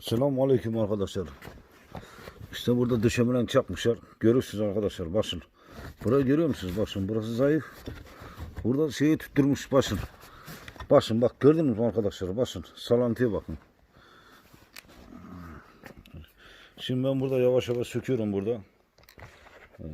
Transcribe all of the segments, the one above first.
Selamun Aleyküm arkadaşlar. İşte burada döşemeden çakmışlar. Görüyorsunuz arkadaşlar başın. Burayı görüyor musunuz başın? Burası zayıf. Burada şeyi tutturmuş başın. Başın bak gördünüz mü arkadaşlar başın. Salantıya bakın. Şimdi ben burada yavaş yavaş söküyorum burada. Ee,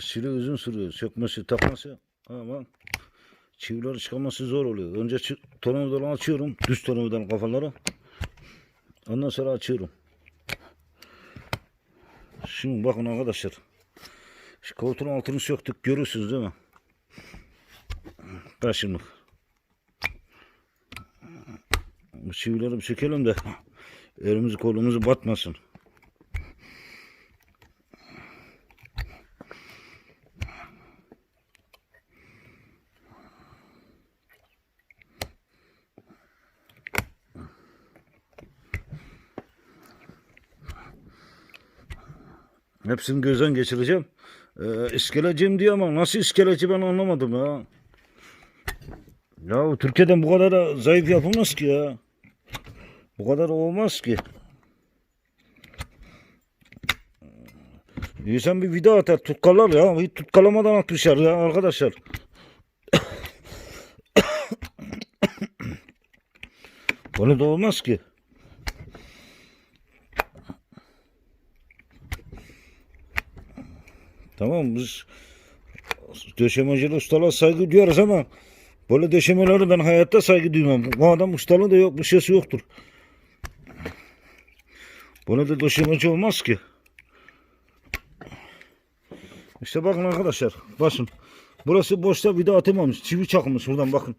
Sili uzun sürüyor. Sökmesi, takması ama çivileri çıkarması zor oluyor. Önce tornavidadan açıyorum. Düz tornavidanın kafaları. Ondan sonra açıyorum. Şimdi bakın arkadaşlar. Şu koltuğun altını söktük. Görürsünüz değil mi? Bu çivileri bir sökelim de elimizi kolumuzu batmasın. Hepsini gözden geçireceğim. Ee, iskeleciyim diyor ama nasıl iskeleci ben anlamadım ya. Ya Türkiye'den bu kadar da zayıf yapılmaz ki ya. Bu kadar olmaz ki. İnsan bir video atar tutkalar ya. Hiç tutkalamadan atmışlar ya arkadaşlar. Böyle de olmaz ki. Tamam biz döşemecili ustalara saygı duyarız ama böyle döşemeleri ben hayatta saygı duymam. Bu adam ustalığı da yok, bir şeysi yoktur. Böyle de döşemeci olmaz ki. İşte bakın arkadaşlar, bakın. Burası boşta vida atılmamış, çivi çakılmış buradan bakın.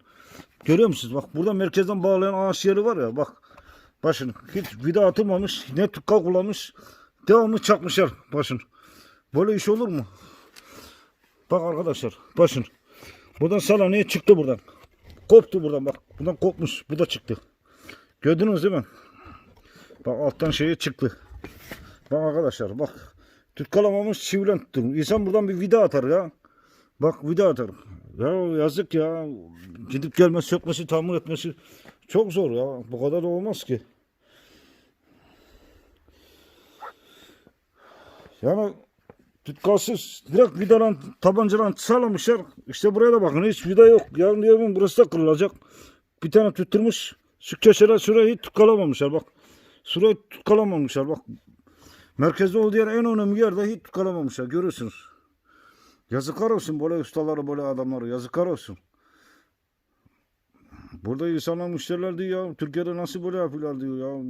Görüyor musunuz? Bak burada merkezden bağlayan ağaç yeri var ya bak. Başın hiç vida atılmamış, ne tukka kullanmış. Devamlı çakmışlar başın. Böyle iş olur mu? Bak arkadaşlar başın. Buradan salaneye çıktı buradan. Koptu buradan bak. Buradan kopmuş. Bu da çıktı. Gördünüz değil mi? Bak alttan şeye çıktı. Bak arkadaşlar bak. Tutkalamamış çivilen tuttum. İnsan buradan bir vida atar ya. Bak vida atar. Ya yazık ya. Gidip gelmesi, sökmesi, tamir etmesi çok zor ya. Bu kadar da olmaz ki. Yani tutkalsız direkt vidalan tabancadan sağlamışlar. İşte buraya da bakın hiç vida yok. Yarın diyorum burası da kırılacak. Bir tane tutturmuş. Şu köşeler şurayı tutkalamamışlar bak. Şurayı tutkalamamışlar bak. Merkezde olduğu yer en önemli yerde hiç tutkalamamışlar görüyorsunuz. Yazıklar olsun böyle ustaları böyle adamları yazıklar olsun. Burada insanlar müşteriler diyor ya Türkiye'de nasıl böyle yapıyorlar diyor ya.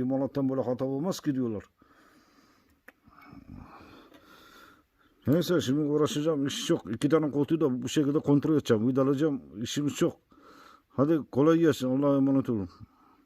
İmalattan böyle hata olmaz ki diyorlar. Neyse şimdi uğraşacağım. iş çok. İki tane koltuğu da bu şekilde kontrol edeceğim. Vidalayacağım. İşimiz çok. Hadi kolay gelsin. Allah'a emanet olun.